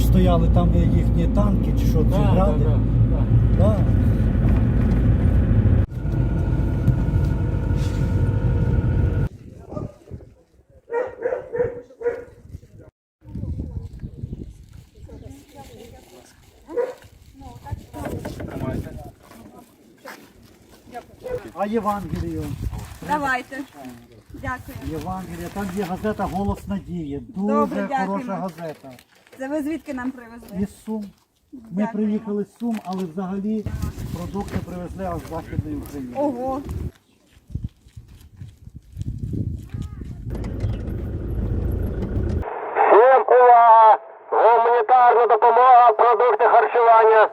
стояли, там їхні танки чи що, да, гради? да, да. Да. А Євангелію? Давайте. Дякую. Євангелія, там є газета Голос Надії. Дуже Добре, хороша газета. Це ви звідки нам привезли? Із Сум. Ми Дякуємо. приїхали з Сум, але взагалі продукти привезли аж з Західної України. Ого. Всім увага! Гуманітарна допомога, продукти харчування.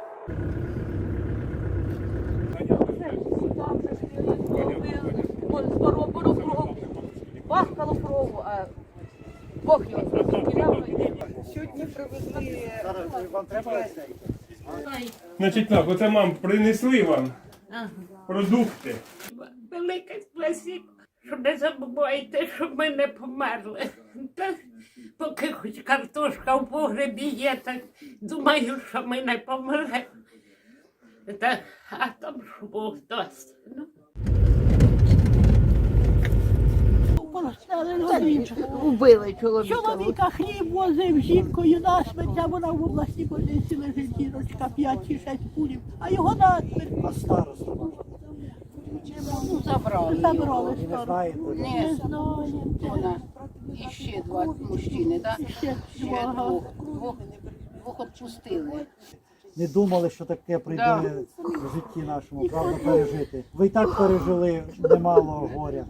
Бахкало крову, а Бог його. Сьогодні привезли. Вам треба Значить так, оце мам принесли вам продукти. Велике спасибо, що не забувайте, щоб ми не померли. Та, поки хоч картошка в погребі є, так думаю, що ми не помремо. Та, а там що Бог дасть. Ну. Убили чоловіка. Чоловіка хліб возив з жінкою на смерть, а вона в обласній больниці лежить жіночка, 5 чи 6 пулів, а його на смерть А староста Ну, забрали. забрали не скоро. знаєте? Не, Не знаю. вона. І ще два мужчини, так? Ще Ще два. двох. Двох, двох відпустили. Не думали, що таке прийде Да. в житті нашому, правда, пережити. Ви і так пережили немало горя.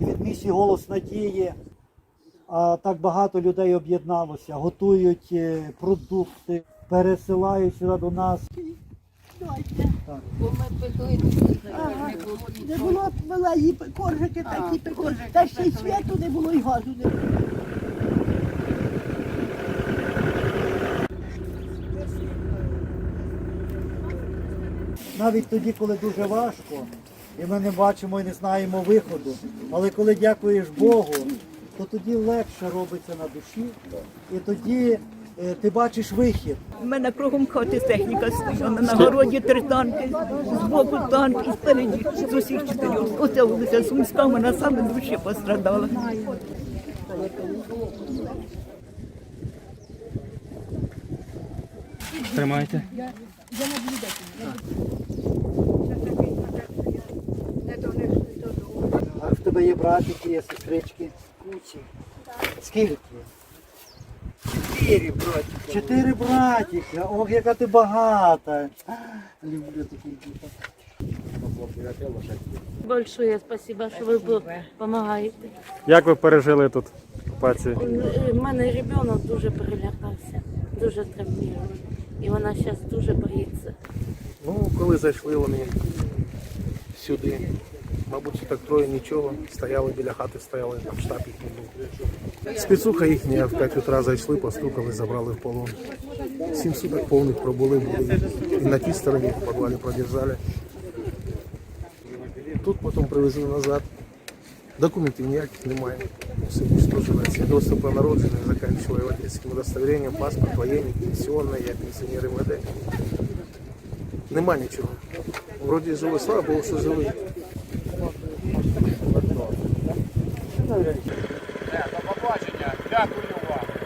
Від місії голос надії. А так багато людей об'єдналося, готують е, продукти, пересилають сюди до нас. Бо ми пекли, не було було великі коржики такі пекли. Та ще й світу не було і газу не було. Навіть тоді, коли дуже важко, і ми не бачимо і не знаємо виходу. Але коли дякуєш Богу, то тоді легше робиться на душі, і тоді е, ти бачиш вихід. У мене кругом хати техніка стояла. На городі три танки, з боку танк і спереді з усіх чотирьох. Оця вулиця Сумська, вона саме дужче пострадала. Тримайте. А в тебе є братики, є сестрички? Кучі. Скільки? Чотири братика. Чотири братика. Ох, яка ти багата. Люблю таких дітей. Большое спасибо, що ви допомагаєте. Як ви пережили тут окупацію? У мене ребенок дуже перелякався, дуже травмірований. І вона зараз дуже боїться. Ну, коли зайшли вони сюди, мабуть, так троє нічого, стояли біля хати, стояли, там штаб їх не був. Спецуха їхня в 5 утра зайшли, постукали, забрали в полон. Сім суток повних пробули, були і на тій стороні в підвалі продержали. Тут потім привезли назад. Документів ніяких немає. Все уничтожено. Свідоцтво про народження, заканчивая водительським удостоверенням, паспорт, воєнний, пенсіонний, я пенсіонер МВД. Нема нічого. Вроді живий, слава Богу, що живий. До побачення. Дякую вам.